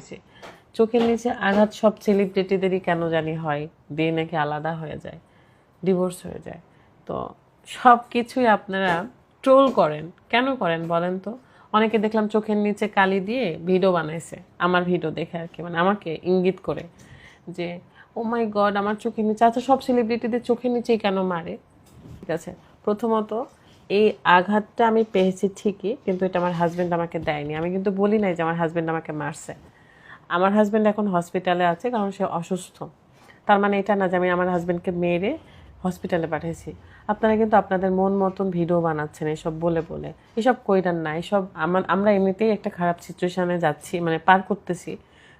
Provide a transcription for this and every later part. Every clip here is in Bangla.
পাইছি চোখের নিচে আঘাত সব সেলিব্রিটিদেরই কেন জানি হয়? দিয়ে নাকি আলাদা হয়ে যায় ডিভোর্স হয়ে যায়। তো সব কিছুই আপনারা ট্রোল করেন। কেন করেন বলেন তো? অনেকে দেখলাম চোখের নিচে কালি দিয়ে ভিডিও বানাইছে, আমার ভিডিও দেখে আর কি মানে আমাকে ইঙ্গিত করে যে ও মাই গড আমার চোখের নিচে আচ্ছা সব সেলিব্রিটিদের চোখের নিচেই কেন মারে? ঠিক আছে, প্রথমত এই আঘাতটা আমি পেয়েছি ঠিকই, কিন্তু এটা আমার হাজব্যান্ড আমাকে দেয়নি। আমি কিন্তু বলি নাই যে আমার হাজব্যান্ড আমাকে মারছে। আমার হাজব্যান্ড এখন হসপিটালে আছে, কারণ সে অসুস্থ। তার মানে এটা না যে আমি আমার হাজব্যান্ডকে মেরে হসপিটালে পাঠিয়েছি। আপনারা কিন্তু আপনাদের মন মতন ভিডিও বানাচ্ছেন, এসব বলে বলে। এসব কইরান না, এসব আমার আমরা এমনিতেই একটা খারাপ সিচুয়েশানে যাচ্ছি মানে পার করতেছি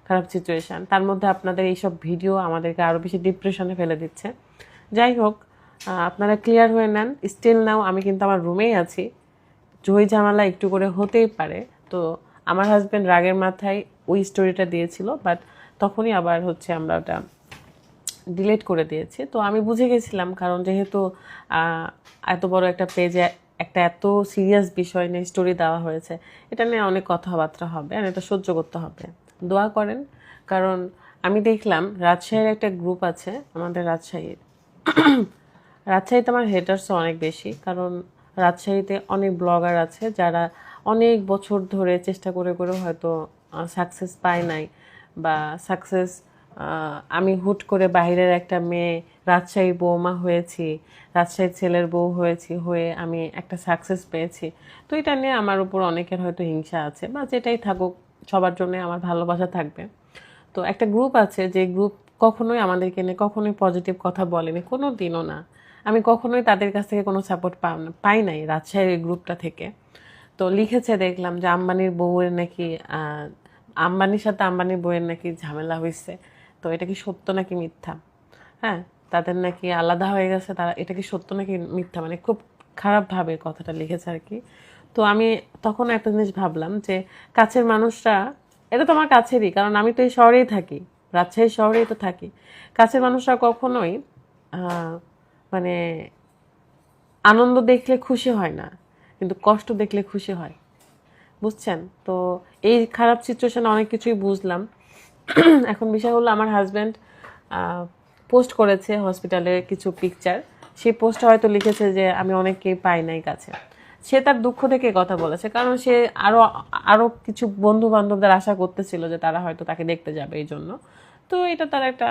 খারাপ সিচুয়েশান তার মধ্যে আপনাদের এইসব ভিডিও আমাদেরকে আরও বেশি ডিপ্রেশনে ফেলে দিচ্ছে। যাই হোক আপনারা ক্লিয়ার হয়ে নেন। স্টিল নাও আমি কিন্তু আমার রুমেই আছি। জয় ঝামেলা একটু করে হতেই পারে। তো আমার হাজব্যান্ড রাগের মাথায় ওই স্টোরিটা দিয়েছিল বাট তখনই আবার হচ্ছে আমরা ওটা ডিলিট করে দিয়েছি। তো আমি বুঝে গেছিলাম, কারণ যেহেতু এত বড় একটা পেজে একটা এত সিরিয়াস বিষয় নিয়ে স্টোরি দেওয়া হয়েছে, এটা নিয়ে অনেক কথাবার্তা হবে আর এটা সহ্য করতে হবে। দোয়া করেন, কারণ আমি দেখলাম রাজশাহীর একটা গ্রুপ আছে, আমাদের রাজশাহীর। রাজশাহীতে আমার হেটার্সও অনেক বেশি, কারণ রাজশাহীতে অনেক ব্লগার আছে যারা অনেক বছর ধরে চেষ্টা করে করে হয়তো সাকসেস পায় নাই বা সাকসেস আমি হুট করে বাইরের একটা মেয়ে রাজশাহীর বৌমা হয়েছি, রাজশাহীর ছেলের বউ হয়েছি, হয়ে আমি একটা সাকসেস পেয়েছি। তো এটা নিয়ে আমার উপর অনেকের হয়তো হিংসা আছে বা যেটাই থাকুক, সবার জন্য আমার ভালোবাসা থাকবে। তো একটা গ্রুপ আছে যে গ্রুপ কখনোই আমাদেরকে নিয়ে কখনোই পজিটিভ কথা বলেনি কোনো দিনও না। আমি কখনোই তাদের কাছ থেকে কোনো সাপোর্ট পাই নাই রাজশাহীর গ্রুপটা থেকে। তো লিখেছে দেখলাম যে আম্বানির বউয়ের নাকি আম্বানির সাথে আম্বানির বইয়ের নাকি ঝামেলা হয়েছে তো এটা কি সত্য নাকি মিথ্যা? হ্যাঁ তাদের নাকি আলাদা হয়ে গেছে, তারা এটা কি সত্য নাকি মিথ্যা? মানে খুব খারাপভাবে কথাটা লিখেছে আর কি। তো আমি তখন একটা জিনিস ভাবলাম যে কাছের মানুষরা, এটা তো আমার কাছেরই, কারণ আমি তো এই শহরেই থাকি, রাজশাহী শহরেই তো থাকি। কাছের মানুষরা কখনোই মানে আনন্দ দেখলে খুশি হয় না, কিন্তু কষ্ট দেখলে খুশি হয়। বুঝছেন? তো এই খারাপ সিচুয়েশনে অনেক কিছুই বুঝলাম। এখন বিষয় হলো আমার হাজব্যান্ড পোস্ট করেছে হসপিটালের কিছু পিকচার সেই পোস্টে হয়তো লিখেছে যে, আমি অনেককেই পাই নাই কাছে। সে তার দুঃখ থেকে কথা বলেছে, কারণ সে আরও আরও কিছু বন্ধু বান্ধবদের আশা করতেছিল যে তারা হয়তো তাকে দেখতে যাবে এই জন্য। তো এটা তার একটা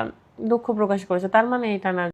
দুঃখ প্রকাশ করেছে। তার মানে এটা না